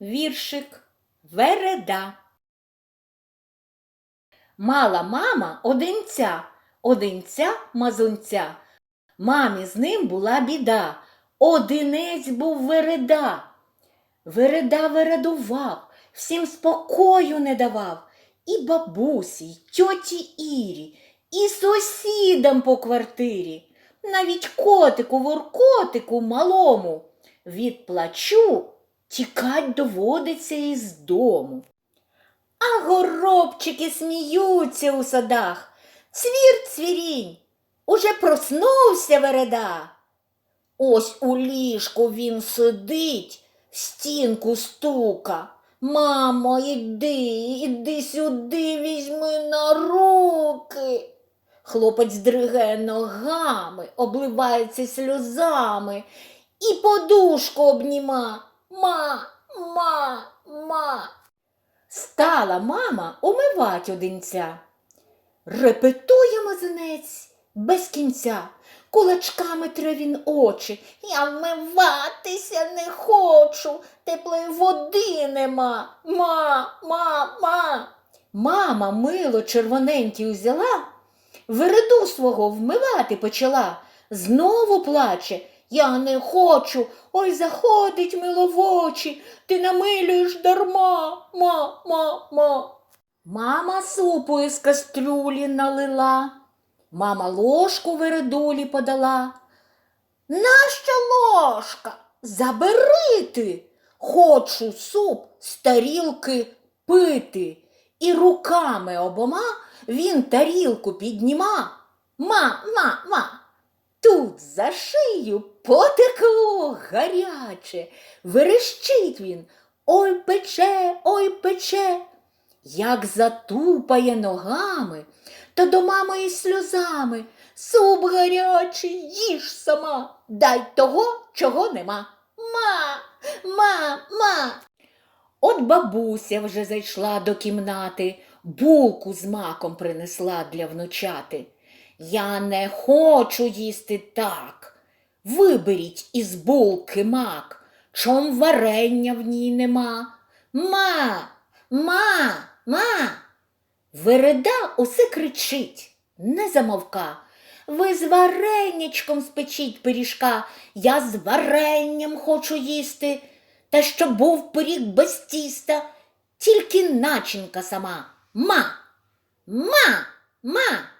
віршик Вереда. Мала мама одинця, одинця мазунця. Мамі з ним була біда, одинець був вереда. Вереда вередував, всім спокою не давав, і бабусі, й тьоті Ірі, і сусідам по квартирі, навіть котику воркотику малому. Від плачу тікать доводиться із дому. А горобчики сміються у садах. Цвір цвірінь, уже проснувся вереда. Ось у ліжку він сидить, в стінку стука. Мамо, іди, іди сюди, візьми на руки. Хлопець дриге ногами, обливається сльозами і подушку обніма. Ма, ма, ма. Стала мама умивать одинця. Репетує мазанець без кінця, кулачками тре він очі. Я вмиватися не хочу, теплої води нема. Ма, ма, ма. Мама мило червоненькі узяла, вереду свого вмивати почала. Знову плаче. Я не хочу, ой заходить мило в очі, ти намилюєш дарма, ма, ма, ма. Мама супу із кастрюлі налила, мама ложку вередулі подала. Нащо ложка? Забери ти, хочу суп з тарілки пити. І руками обома він тарілку підніма. Ма, ма, ма. Тут за шию потекло гаряче, верещить він, ой пече, ой пече. Як затупає ногами, то до мами із сльозами. Суп гарячий, їж сама, дай того, чого нема. Ма, ма, ма. От бабуся вже зайшла до кімнати, булку з маком принесла для внучати. Я не хочу їсти так. Виберіть із булки мак, чом варення в ній нема. Ма, ма, ма. Вереда усе кричить, не замовка. Ви з варенячком спечіть пиріжка, я з варенням хочу їсти, та щоб був пиріг без тіста, тільки начинка сама. Ма, ма, ма.